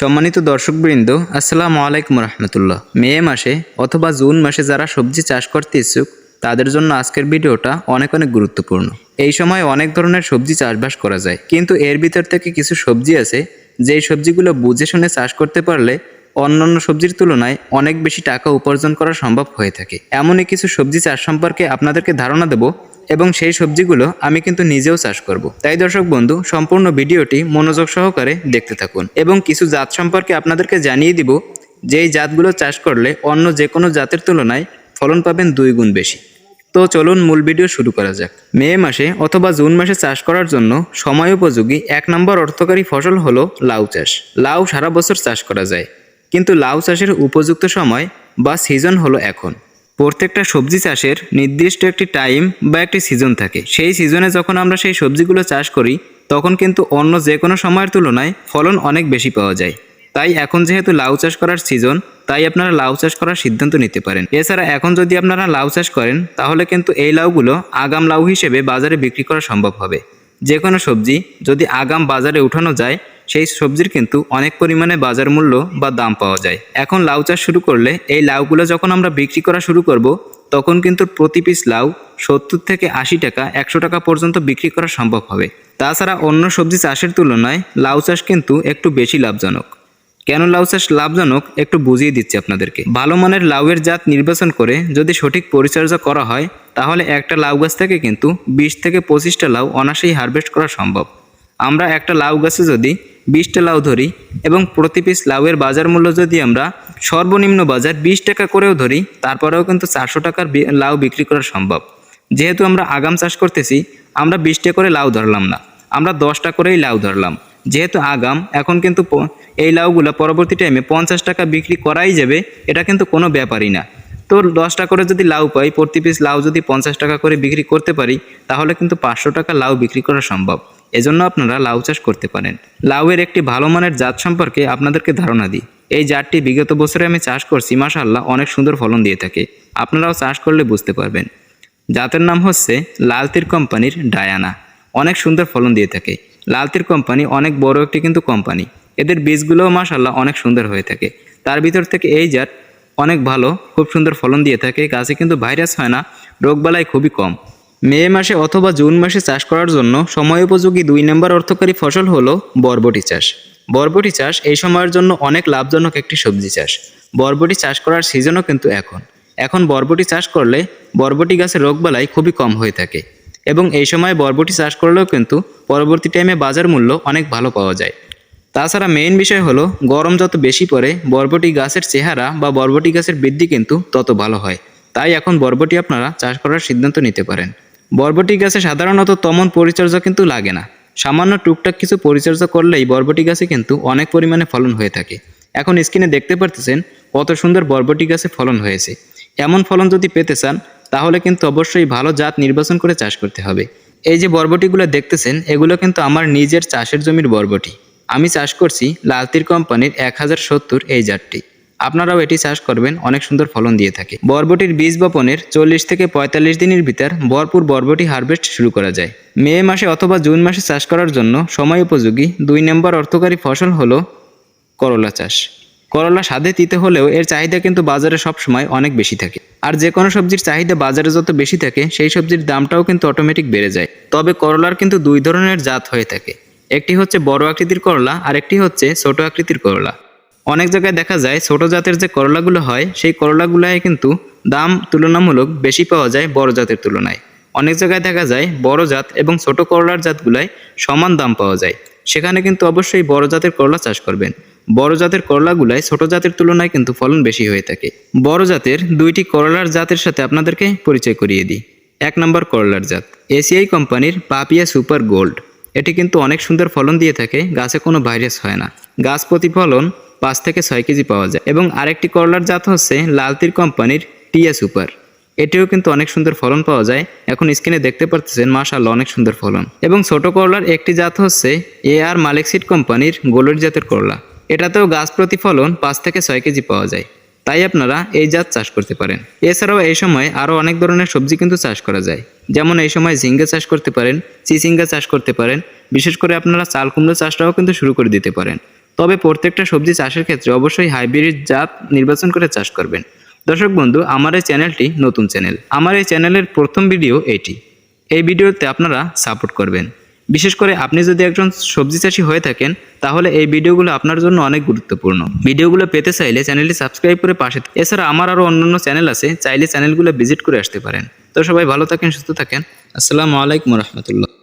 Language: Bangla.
সম্মানিত দর্শকবৃন্দ, আসসালামু আলাইকুম রহমতুল্লাহ। মে মাসে অথবা জুন মাসে যারা সবজি চাষ করতে ইচ্ছুক, তাদের জন্য আজকের ভিডিওটা অনেক অনেক গুরুত্বপূর্ণ। এই সময় অনেক ধরনের সবজি চাষবাস করা যায়, কিন্তু এর ভিতর থেকে কিছু সবজি আছে, যেই সবজিগুলো বুঝে শুনে চাষ করতে পারলে অন্যান্য সবজির তুলনায় অনেক বেশি টাকা উপার্জন করা সম্ভব হয়ে থাকে। এমনই কিছু সবজি চাষ সম্পর্কে আপনাদেরকে ধারণা দেব এবং সেই সবজিগুলো আমি কিন্তু নিজেও চাষ করব। তাই দর্শক বন্ধু, সম্পূর্ণ ভিডিওটি মনোযোগ সহকারে দেখতে থাকুন এবং কিছু জাত সম্পর্কে আপনাদেরকে জানিয়ে দিব, যেই জাতগুলো চাষ করলে অন্য যে কোনো জাতের তুলনায় ফলন পাবেন দুই গুণ বেশি। তো চলুন মূল ভিডিও শুরু করা যাক। মে মাসে অথবা জুন মাসে চাষ করার জন্য সময় উপযোগী এক নম্বর অর্থকারী ফসল হলো লাউ চাষ। লাউ সারা বছর চাষ করা যায়। কিন্তু লাউ চাষের উপযুক্ত সময় বা সিজন হলো এখন। প্রত্যেকটা সবজি চাষের নির্দিষ্ট একটি টাইম বা একটি সিজন থাকে। সেই সিজনে যখন আমরা সেই সবজিগুলো চাষ করি, তখন কিন্তু অন্য যে কোনো সময়ের তুলনায় ফলন অনেক বেশি পাওয়া যায়। তাই এখন যেহেতু লাউ চাষ করার সিজন তাই আপনারা লাউ চাষ করার সিদ্ধান্ত নিতে পারেন। এছাড়া এখন যদি আপনারা লাউ চাষ করেন, তাহলে কিন্তু এই লাউগুলো আগাম লাউ হিসেবে বাজারে বিক্রি করা সম্ভব হবে। যে কোনো সবজি যদি আগাম বাজারে উঠানো যায় সেই সবজির কিন্তু অনেক পরিমাণে বাজার মূল্য বা দাম পাওয়া যায়। এখন লাউ চাষ শুরু করলে এই লাউগুলো যখন আমরা বিক্রি করা শুরু করব, তখন কিন্তু প্রতি পিস লাউ সত্তর থেকে আশি টাকা, একশো টাকা পর্যন্ত বিক্রি করা সম্ভব হবে। তাছাড়া অন্য সবজি চাষের তুলনায় লাউ চাষ কিন্তু একটু বেশি লাভজনক। কেন লাউ চাষ লাভজনক একটু বুঝিয়ে দিচ্ছি আপনাদেরকে। ভালো মানের লাউয়ের জাত নির্বাচন করে যদি সঠিক পরিচর্যা করা হয়, তাহলে একটা লাউ গাছ থেকে কিন্তু বিশ থেকে পঁচিশটা লাউ অনায়াসেই হারভেস্ট করা সম্ভব। আমরা একটা লাউ গাছে যদি বিশটা লাউ ধরি এবং প্রতি পিস লাউয়ের বাজার মূল্য যদি আমরা সর্বনিম্ন বাজার বিশ টাকা করেও ধরি, তারপরেও কিন্তু চারশো টাকার লাউ বিক্রি করা সম্ভব। যেহেতু আমরা আগাম চাষ করতেছি, আমরা বিশটা করে লাউ ধরলাম না, আমরা দশটা করেই লাউ ধরলাম। যেহেতু আগাম, এখন কিন্তু এই লাউগুলো পরবর্তী টাইমে পঞ্চাশ টাকা বিক্রি করাই যাবে, এটা কিন্তু কোনো ব্যাপারই না। তো দশটা করে যদি লাউ পাই, প্রতি পিস লাউ যদি পঞ্চাশ টাকা করে বিক্রি করতে পারি, তাহলে কিন্তু পাঁচশো টাকা লাউ বিক্রি করা সম্ভব। এজন্য আপনারা লাউ চাষ করতে পারেন। লাউয়ের একটি ভালো মানের জাত সম্পর্কে আপনাদেরকে ধারণা দিই। এই জাতটি বিগত বছরে আমি চাষ করছি মাশাল্লাহ অনেক সুন্দর ফলন দিয়ে থাকে। আপনারাও চাষ করলে বুঝতে পারবেন। জাতের নাম হচ্ছে লালতির কোম্পানির ডায়ানা। অনেক সুন্দর ফলন দিয়ে থাকে। লালতির কোম্পানি অনেক বড় একটি কিন্তু কোম্পানি। এদের বীজগুলোও মাশাল্লাহ অনেক সুন্দর হয়ে থাকে। তার ভিতর থেকে এই জাত অনেক ভালো, খুব সুন্দর ফলন দিয়ে থাকে। গাছে কিন্তু ভাইরাস হয় না, রোগবালাই খুবই কম। মে মাসে অথবা জুন মাসে চাষ করার জন্য সময় উপযোগী দুই নম্বর অর্থকারী ফসল হলো বরবটি চাষ। বরবটি চাষ এই সময়ের জন্য অনেক লাভজনক একটি সবজি চাষ। বরবটি চাষ করার সিজনও কিন্তু এখন। এখন বরবটি চাষ করলে বরবটি গাছের রোগবালাই খুবই কম হয়ে থাকে এবং এই সময় বরবটি চাষ করলেও কিন্তু পরবর্তী টাইমে বাজার মূল্য অনেক ভালো পাওয়া যায়। তাছাড়া মেইন বিষয় হলো গরম যত বেশি পড়ে, বরবটি গাছের চেহারা বা বরবটি গাছের বৃদ্ধি কিন্তু তত ভালো হয়। তাই এখন বরবটি আপনারা চাষ করার সিদ্ধান্ত নিতে পারেন। বরবটি গাছে সাধারণত তেমন পরিচর্যা কিন্তু লাগে না। সামান্য টুকটাক কিছু পরিচর্যা করলেই বরবটি গাছে কিন্তু অনেক পরিমাণে ফলন হয়ে থাকে। এখন স্ক্রিনে দেখতে পারতেছেন কত সুন্দর বরবটি গাছে ফলন হয়েছে। এমন ফলন যদি পেতে চান, তাহলে কিন্তু অবশ্যই ভালো জাত নির্বাচন করে চাষ করতে হবে। এই যে বরবটিগুলো দেখতেছেন, এগুলো কিন্তু আমার নিজের চাষের জমির বরবটি। আমি চাষ করছি লালতির কোম্পানির এক হাজার সত্তর এই জাতটি। আপনারাও এটি চাষ করবেন, অনেক সুন্দর ফলন দিয়ে থাকে। বরবটির বীজ বপনের চল্লিশ থেকে পঁয়তাল্লিশ দিনের ভিতর ভরপুর বরবটি হারভেস্ট শুরু করা যায়। মে মাসে অথবা জুন মাসে চাষ করার জন্য সময় উপযোগী দুই নম্বর অর্থকারী ফসল হলো করলা চাষ। করলা স্বাদে তিতে হলেও এর চাহিদা কিন্তু বাজারে সবসময় অনেক বেশি থাকে। আর যে কোনো সবজির চাহিদা বাজারে যত বেশি থাকে, সেই সবজির দামটাও কিন্তু অটোমেটিক বেড়ে যায়। তবে করলার কিন্তু দুই ধরনের জাত হয়ে থাকে। একটি হচ্ছে বড় আকৃতির করলা আর একটি হচ্ছে ছোট আকৃতির করলা। অনেক জায়গায় দেখা যায় ছোট জাতের যে করলাগুলো হয়, সেই করলাগুলোয় কিন্তু দাম তুলনামূলক বেশি পাওয়া যায় বড় জাতের তুলনায়। অনেক জায়গায় দেখা যায় বড় জাত এবং ছোট করলার জাতগুলায় সমান দাম পাওয়া যায়। সেখানে কিন্তু অবশ্যই বড় জাতের করলা চাষ করবেন। বড় জাতের করলাগুলায় ছোট জাতের তুলনায় কিন্তু ফলন বেশি হয়ে থাকে। বড় জাতের দুইটি করলার জাতের সাথে আপনাদেরকে পরিচয় করিয়ে দিই। এক নম্বর করলার জাত, এসিআই কোম্পানির পাপিয়া সুপার গোল্ড। এটি কিন্তু অনেক সুন্দর ফলন দিয়ে থাকে, গাছে কোনো ভাইরাস হয় না। গাছ প্রতি ফলন পাঁচ থেকে ছয় কেজি পাওয়া যায়। এবং আরেকটি করলার জাত হচ্ছে লালতির কোম্পানির টিয়া সুপার। এটিও কিন্তু অনেক সুন্দর ফলন পাওয়া যায়। এখন স্ক্রিনে দেখতে পাচ্ছেন মাশাল্লাহ অনেক সুন্দর ফলন। এবং ছোট করলার একটি জাত হচ্ছে এ আর মালিক সিড কোম্পানির গোলের জাতের করলা। এটাতেও গাছ প্রতি ফলন পাঁচ থেকে ছয় কেজি পাওয়া যায়। তাই আপনারা এই জাত চাষ করতে পারেন। এছাড়াও এই সময় আরও অনেক ধরনের সবজি কিন্তু চাষ করা যায়। যেমন এই সময় ঝিঙ্গা চাষ করতে পারেন, চিচিঙ্গা চাষ করতে পারেন। বিশেষ করে আপনারা চাল কুমড়ো চাষটাও কিন্তু শুরু করে দিতে পারেন। তবে প্রত্যেকটা সবজি চাষের ক্ষেত্রে অবশ্যই হাইব্রিড জাত নির্বাচন করে চাষ করবেন। দর্শক বন্ধু, আমার এই চ্যানেলটি নতুন চ্যানেল। আমার এই চ্যানেলের প্রথম ভিডিও এটি। এই ভিডিওতে আপনারা সাপোর্ট করবেন। বিশেষ করে আপনি যদি একজন সবজি চাষি হয়ে থাকেন, তাহলে এই ভিডিওগুলো আপনার জন্য অনেক গুরুত্বপূর্ণ। ভিডিওগুলো পেতে চাইলে চ্যানেলটি সাবস্ক্রাইব করে পাশে এছাড়া আমার আরও অন্যান্য চ্যানেল আছে, চাইলে চ্যানেলগুলো ভিজিট করে আসতে পারেন। তো সবাই ভালো থাকেন, সুস্থ থাকেন। আসসালামু আলাইকুম রহমতুল্লাহ।